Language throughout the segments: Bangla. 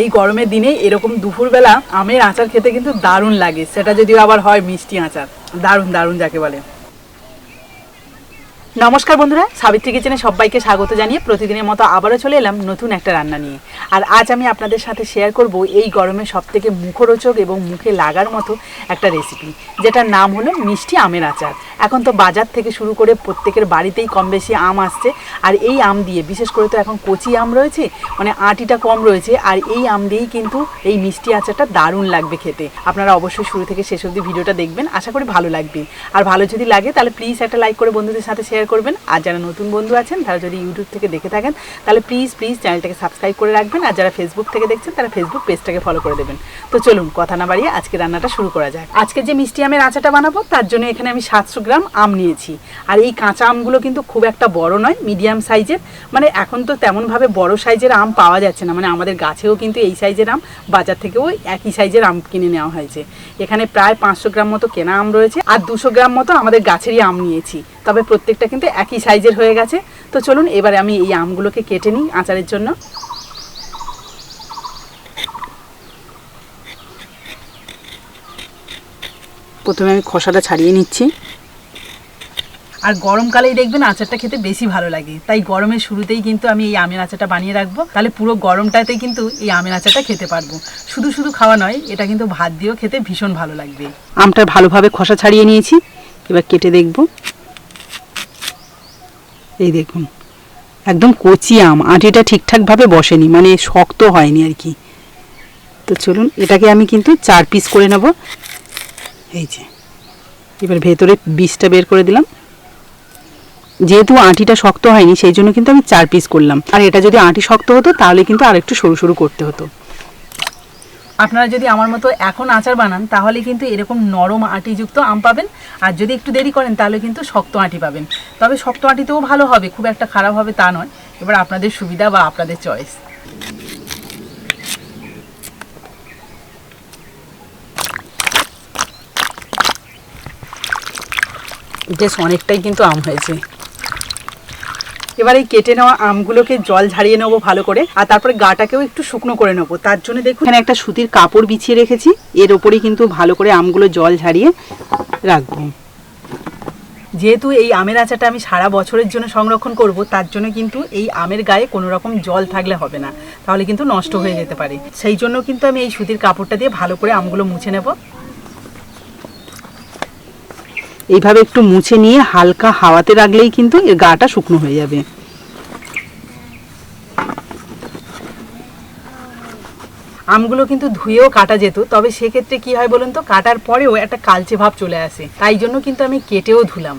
এই গরমের দিনে এরকম দুপুরবেলা আমের আচার খেতে কিন্তু দারুণ লাগে। সেটা যদিও আবার হয় মিষ্টি আচার। দারুণ দারুণ যাকে বলে। নমস্কার বন্ধুরা, সাবিত্রী কিচেনে সবাইকে স্বাগত জানিয়ে প্রতিদিনের মতো আবারও চলে এলাম নতুন একটা রান্না নিয়ে। আর আজ আমি আপনাদের সাথে শেয়ার করব এই গরমে সব থেকে মুখরোচক এবং মুখে লাগার মতো একটা রেসিপি যেটার নাম হলো মিষ্টি আমের আচার। এখন তো বাজার থেকে শুরু করে প্রত্যেকের বাড়িতেই কম বেশি আম আসছে, আর এই আম দিয়ে, বিশেষ করে তো এখন কচি আম রয়েছে মানে আটিটা কম রয়েছে, আর এই আম দিয়েই কিন্তু এই মিষ্টি আচারটা দারুণ লাগবে খেতে। আপনারা অবশ্যই শুরু থেকে শেষ অবধি ভিডিওটা দেখবেন, আশা করি ভালো লাগবে। আর ভালো যদি লাগে তাহলে প্লিজ একটা লাইক করে বন্ধুদের সাথে শেয়ার করবেন। আর যারা নতুন বন্ধু আছেন, তারা যদি ইউটিউব থেকে দেখে থাকেন, তাহলে প্লিজ প্লিজ চ্যানেলটাকে সাবস্ক্রাইব করে রাখবেন। আর যারা ফেসবুক থেকে দেখছেন, তারা ফেসবুক পেজটাকে ফলো করে দেবেন। তো চলুন, কথা না বাড়িয়ে আজকে রান্নাটা শুরু করা যায় আজকে যে মিষ্টি আমের আচাটা বানাবো, তার জন্য এখানে আমি সাতশো গ্রাম আম নিয়েছি। আর এই কাঁচা আমগুলো কিন্তু খুব একটা বড় নয় মিডিয়াম সাইজের মানে এখন তো তেমনভাবে বড় সাইজের আম পাওয়া যাচ্ছে না। মানে আমাদের গাছেও কিন্তু এই সাইজের আম, বাজার থেকেও একই সাইজের আম কিনে নেওয়া হয়েছে। এখানে প্রায় পাঁচশো গ্রাম মতো কেনা আম রয়েছে, আর দুশো গ্রাম মতো আমাদের গাছেরই আম নিয়েছি। তবে প্রত্যেকটা কিন্তু একই সাইজের হয়ে গেছে। তো চলুন, এবারে আমি এই আমগুলোকে কেটে নিই আচারের জন্য। প্রথমে আমি খোসাটা ছাড়িয়ে নিচ্ছি। আর গরমকালেই দেখবেন আচারটা খেতে বেশি ভালো লাগে। তাই গরমের শুরুতেই কিন্তু আমি এই আমের আচারটা বানিয়ে রাখব। তাহলে পুরো গরমটাতেই কিন্তু এই আমের আচারটা খেতে পারব। শুধু শুধু খাওয়া নয়, এটা কিন্তু ভাত দিয়েও খেতে ভীষণ ভালো লাগবে। আমটা ভালোভাবে খোসা ছাড়িয়ে নিয়েছি। এবার কেটে দেখব। এই দেখুন, একদম কচি আম, আটিটা ঠিকঠাকভাবে বসেনি মানে শক্ত হয়নি আর কি। তো চলুন, এটাকে আমি কিন্তু চার পিস করে নেব। এই যে, এবার ভেতরে বীজটা বের করে দিলাম। যেহেতু আঁটিটা শক্ত হয়নি, সেই জন্য কিন্তু আমি চার পিস করলাম। আর এটা যদি আঁটি শক্ত হতো, তাহলে কিন্তু আর একটু সরু সরু করতে হতো। আপনারা যদি আমার মতো এখন আচার বানান, তাহলে কিন্তু এরকম নরম আঁটিযুক্ত আম পাবেন। আর যদি একটু দেরি করেন, তাহলে কিন্তু শক্ত আঁটি পাবেন। তবে শক্ত আঁটিতেও ভালো হবে, খুব একটা খারাপ হবে তা নয়। এবার আপনাদের সুবিধা বা আপনাদের চয়েস বেশ, অনেকটাই কিন্তু আম হয়েছে। এবার এই কেটে নেওয়া আমগুলোকে জল ঝারিয়ে নেব ভালো করে, আর তারপরে গাটাকেও একটু শুকনো করে নেব। তার জন্য দেখুন, এখানে একটা সুতির কাপড় বিছিয়ে রেখেছি, এর ওপরেই কিন্তু ভালো করে আমগুলো জল ঝারিয়ে রাখব। যেহেতু এই আমের আচারটা আমি সারা বছরের জন্য সংরক্ষণ করব, তার জন্য কিন্তু এই আমের গায়ে কোনো রকম জল থাকলে হবে না, তাহলে কিন্তু নষ্ট হয়ে যেতে পারে। সেই জন্য কিন্তু আমি এই সুতির কাপড়টা দিয়ে ভালো করে আমগুলো মুছে নেব। এইভাবে একটু মুছে নিয়ে হালকা হাওয়াতে রাখলেই কিন্তু এর গাটা শুকনো হয়ে যাবে। আমগুলো কিন্তু ধুয়েও কাটা যেত, তবে সেক্ষেত্রে কি হয় বলুন তো, কাটার পরেও একটা কালচে ভাব চলে আসে। তাই জন্য কিন্তু আমি কেটেও ধুলাম।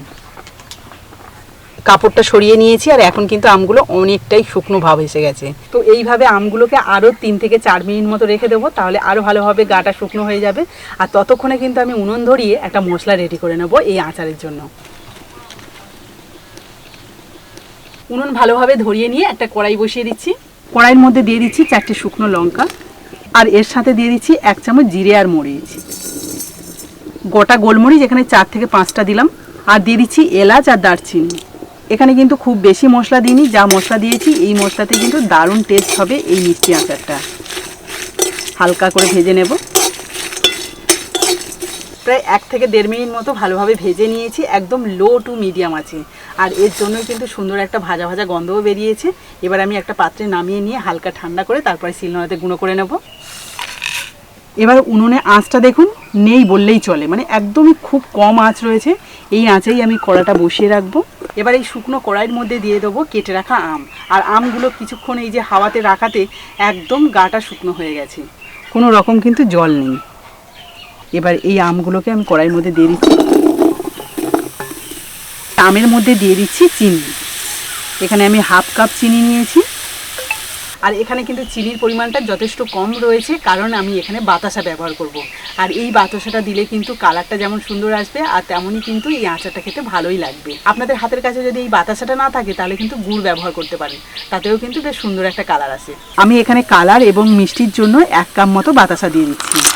কাপড়টা সরিয়ে নিয়েছি আর এখন কিন্তু আমগুলো অনেকটাই শুকনো ভাব এসে গেছে। তো এইভাবে আমগুলোকে আরও তিন থেকে চার মিনিট মতো রেখে দেবো, তাহলে আরও ভালোভাবে গাটা শুকনো হয়ে যাবে। আর ততক্ষণে কিন্তু আমি উনুন ধরিয়ে একটা মশলা রেডি করে নেব এই আচারের জন্য। উনুন ভালোভাবে ধরিয়ে নিয়ে একটা কড়াই বসিয়ে দিচ্ছি। কড়াইয়ের মধ্যে দিয়ে দিচ্ছি চারটে শুকনো লঙ্কা, আর এর সাথে দিয়ে দিচ্ছি এক চামচ জিরে আর মরিচ। গোটা গোলমরিচ এখানে চার থেকে পাঁচটা দিলাম, আর দিয়ে দিচ্ছি এলাচ আর দারচিনি। এখানে কিন্তু খুব বেশি মশলা দিইনি, যা মশলা দিয়েছি, এই মশলাতে কিন্তু দারুণ টেস্ট হবে এই মিষ্টি আচারটা। হালকা করে ভেজে নেব। প্রায় এক থেকে দেড় মিনিট মতো ভালোভাবে ভেজে নিয়েছি, একদম লো টু মিডিয়াম আছে। আর এর জন্যই কিন্তু সুন্দর একটা ভাজা ভাজা গন্ধও বেরিয়েছে। এবার আমি একটা পাত্রে নামিয়ে নিয়ে হালকা ঠান্ডা করে তারপরে শিলনোড়াতে গুঁড়ো করে নেব। এবার উনুনে আঁচটা দেখুন, নেই বললেই চলে। মানে একদমই খুব কম আঁচ রয়েছে। এই আঁচেই আমি কড়াটা বসিয়ে রাখব। এবার এই শুকনো কড়াইয়ের মধ্যে দিয়ে দেবো কেটে রাখা আম। আর আমগুলো কিছুক্ষণ এই যে হাওয়াতে রাখাতে একদম গাটা শুকনো হয়ে গেছে। কোনো রকম কিন্তু জল নেই। এবার এই আমগুলোকে আমি কড়াইয়ের মধ্যে দিয়ে দিচ্ছি। আমের মধ্যে দিয়ে দিচ্ছি চিনি। এখানে আমি হাফ কাপ চিনি নিয়েছি। আর এখানে কিন্তু চিনির পরিমাণটা যথেষ্ট কম রয়েছে, কারণ আমি এখানে বাতাসা ব্যবহার করব। আর এই বাতাসাটা দিলে কিন্তু কালারটা যেমন সুন্দর আসবে, আর তেমনই কিন্তু এই আচারটা খেতে ভালোই লাগবে। আপনাদের হাতের কাছে যদি এই বাতাসাটা না থাকে, তাহলে কিন্তু গুড় ব্যবহার করতে পারেন। তাতেও কিন্তু বেশ সুন্দর একটা কালার আসে। আমি এখানে কালার এবং মিষ্টির জন্য এক কাপ মতো বাতাসা দিয়ে দিচ্ছি।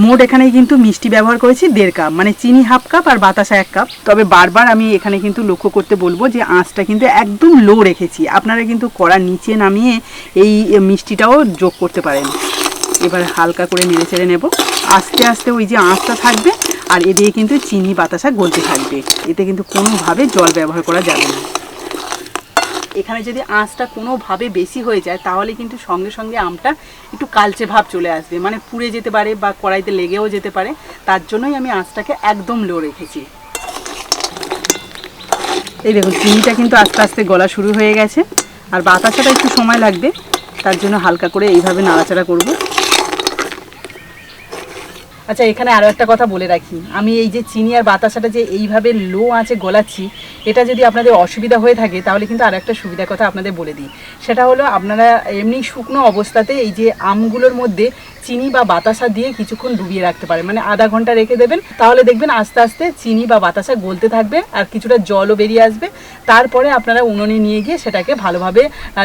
মোট এখানে কিন্তু মিষ্টি ব্যবহার করেছি দেড় কাপ মানে চিনি হাফ কাপ আর বাতাসা এক কাপ। তবে বারবার আমি এখানে কিন্তু লক্ষ্য করতে বলব যে আঁচটা কিন্তু একদম লো রেখেছি। আপনারা কিন্তু কড়ার নিচে নামিয়ে এই মিষ্টিটাও যোগ করতে পারেন। এবার হালকা করে নেড়ে চেড়ে নেব। আস্তে আস্তে ওই যে আঁচটা থাকবে আর এদিকে কিন্তু চিনি বাতাসা গলতে থাকবে। এতে কিন্তু কোনোভাবে জল ব্যবহার করা যাবে না। এখানে যদি আঁচটা কোনোভাবে বেশি হয়ে যায়, তাহলে কিন্তু সঙ্গে সঙ্গে আমটা একটু কালচে ভাব চলে আসবে। মানে পুড়ে যেতে পারে বা কড়াইতে লেগেও যেতে পারে। তার জন্যই আমি আঁচটাকে একদম লো রেখেছি। এই দেখুন, চিনিটা কিন্তু আস্তে আস্তে গলা শুরু হয়ে গেছে। আর বাতাসাটা একটু সময় লাগবে, তার জন্য হালকা করে এইভাবে নাড়াচাড়া করব। আচ্ছা এখানে আরও একটা কথা বলে রাখি। আমি এই যে চিনি আর বাতাসাটা যে এইভাবে লো আঁচে গলাচ্ছি, এটা যদি আপনাদের অসুবিধা হয়ে থাকে, তাহলে কিন্তু আর একটা সুবিধার কথা আপনাদের বলে দিই। সেটা হলো, আপনারা এমনি শুকনো অবস্থাতে এই যে আমগুলোর মধ্যে চিনি বা বাতাসা দিয়ে কিছুক্ষণ ডুবিয়ে রাখতে পারেন। মানে আধা ঘণ্টা রেখে দেবেন। তাহলে দেখবেন আস্তে আস্তে চিনি বা বাতাসা গলতে থাকবে আর কিছুটা জলও বেরিয়ে আসবে। তারপরে আপনারা উনুনে নিয়ে গিয়ে সেটাকে ভালোভাবে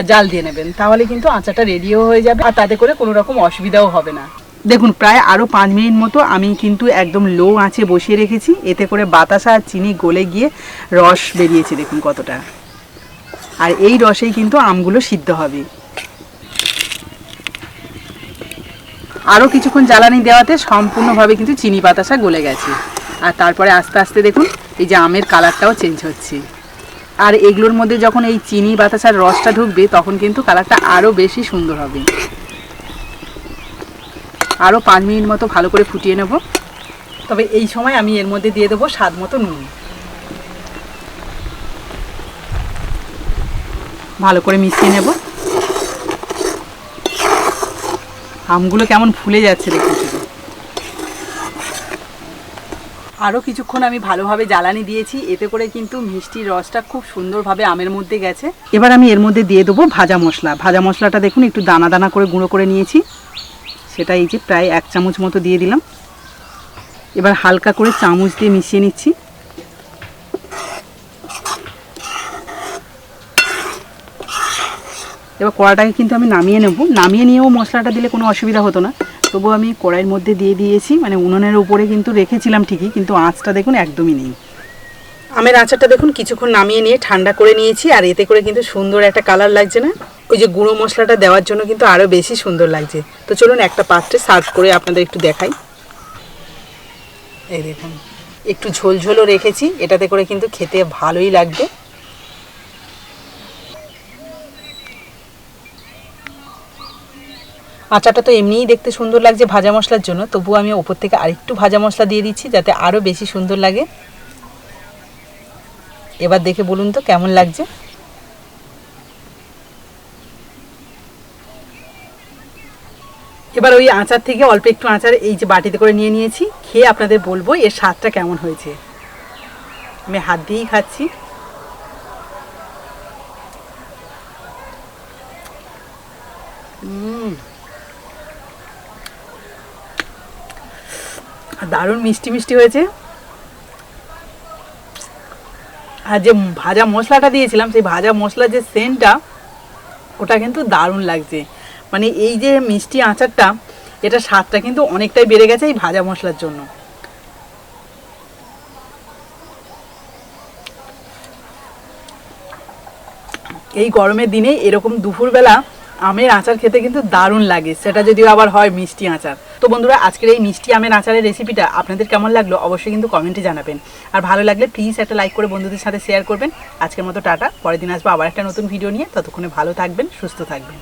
জাল দিয়ে নেবেন। তাহলে কিন্তু আচাটা রেডিও হয়ে যাবে আর তাতে করে কোনো রকম অসুবিধাও হবে না। দেখুন, প্রায় আরও পাঁচ মিনিট মতো আমি কিন্তু একদম লো আঁচে বসিয়ে রেখেছি। এতে করে বাতাসা আর চিনি গলে গিয়ে রস বেরিয়েছে, দেখুন কতটা। আর এই রসেই কিন্তু আমগুলো সিদ্ধ হবে। আরও কিছুক্ষণ জ্বালানি দেওয়াতে সম্পূর্ণভাবে কিন্তু চিনি বাতাসা গলে গেছে। আর তারপরে আস্তে আস্তে দেখুন, এই যে আমের কালারটাও চেঞ্জ হচ্ছে। আর এগুলোর মধ্যে যখন এই চিনি বাতাসার রসটা ঢুকবে, তখন কিন্তু কালারটা আরও বেশি সুন্দর হবে। আরও পাঁচ মিনিট মতো ভালো করে ফুটিয়ে নেব। তবে এই সময় আমি এর মধ্যে দিয়ে দেবো স্বাদ মতো নুন। ভালো করে মিশিয়ে নেব। আমগুলো কেমন ফুলে যাচ্ছে দেখুন আরও কিছুক্ষণ আমি ভালোভাবে জ্বালানি দিয়েছি, এতে করে কিন্তু মিষ্টির রসটা খুব সুন্দরভাবে আমের মধ্যে গেছে। এবার আমি এর মধ্যে দিয়ে দেবো ভাজা মশলা। ভাজা মশলাটা দেখুন, একটু দানা দানা করে গুঁড়ো করে নিয়েছি। সেটা এই যে প্রায় এক চামচ মতো দিয়ে দিলাম। এবার হালকা করে চামচ দিয়ে মিশিয়ে নিচ্ছি। এবার কড়াটাকে কিন্তু আমি নামিয়ে নেব। নামিয়ে নিয়েও মশলাটা দিলে কোনো অসুবিধা হতো না। তবু আমি কড়াইয়ের মধ্যে দিয়ে দিয়েছি। মানে উনুনের উপরে কিন্তু রেখেছিলাম ঠিকই, কিন্তু আঁচটা দেখুন একদমই নেই। আমের আচারটা দেখুন কিছুক্ষণ নামিয়ে নিয়ে ঠান্ডা করে নিয়েছি, আর এতে করে কিন্তু সুন্দর একটা কালার লাগছে না। ওই যে গুঁড়ো মশলাটা দেওয়ার জন্য কিন্তু আরও বেশি সুন্দর লাগছে। তো চলুন একটা পাত্রে সার্ভ করে আপনাদের একটু দেখাই। এই দেখুন, একটু ঝোলঝোলও রেখেছি, এটাতে করে কিন্তু খেতে ভালোই লাগবে। আচারটা তো এমনিই দেখতে সুন্দর লাগছে ভাজা মশলার জন্য, তবুও আমি ওপর থেকে আরেকটু ভাজা মশলা দিয়ে দিচ্ছি যাতে আরও বেশি সুন্দর লাগে। এবার দেখে বলুন তো কেমন লাগছে? এবার ওই আচার থেকে অল্প একটু আচার এই যে বাটিতে করে নিয়ে নিয়েছি, খেয়ে আপনাদের বলব এর স্বাদটা কেমন হয়েছে। আমি হাত দিয়েই খাচ্ছি। দারুণ মিষ্টি মিষ্টি হয়েছে। আর যে ভাজা মশলাটা দিয়েছিলাম, সেই ভাজা মশলার যে সেন্টটা, ওটা কিন্তু দারুণ লাগছে। মানে এই যে মিষ্টি আচারটা, এটা স্বাদটা কিন্তু অনেকটাই বেড়ে গেছে এই ভাজা মশলার জন্য। এই গরমের দিনে এরকম দুপুরবেলা আমের আচার খেতে কিন্তু দারুণ লাগে, সেটা যদিও আবার হয় মিষ্টি আচার। তো বন্ধুরা, আজকের এই মিষ্টি আমের আচারের রেসিপিটা আপনাদের কেমন লাগল অবশ্যই কিন্তু কমেন্টে জানাবেন। আর ভালো লাগলে প্লিজ একটা লাইক করে বন্ধুদের সাথে শেয়ার করবেন। আজকের মতো টাটা, পরের দিন আসব আবার একটা নতুন ভিডিও নিয়ে। ততক্ষণে ভালো থাকবেন, সুস্থ থাকবেন।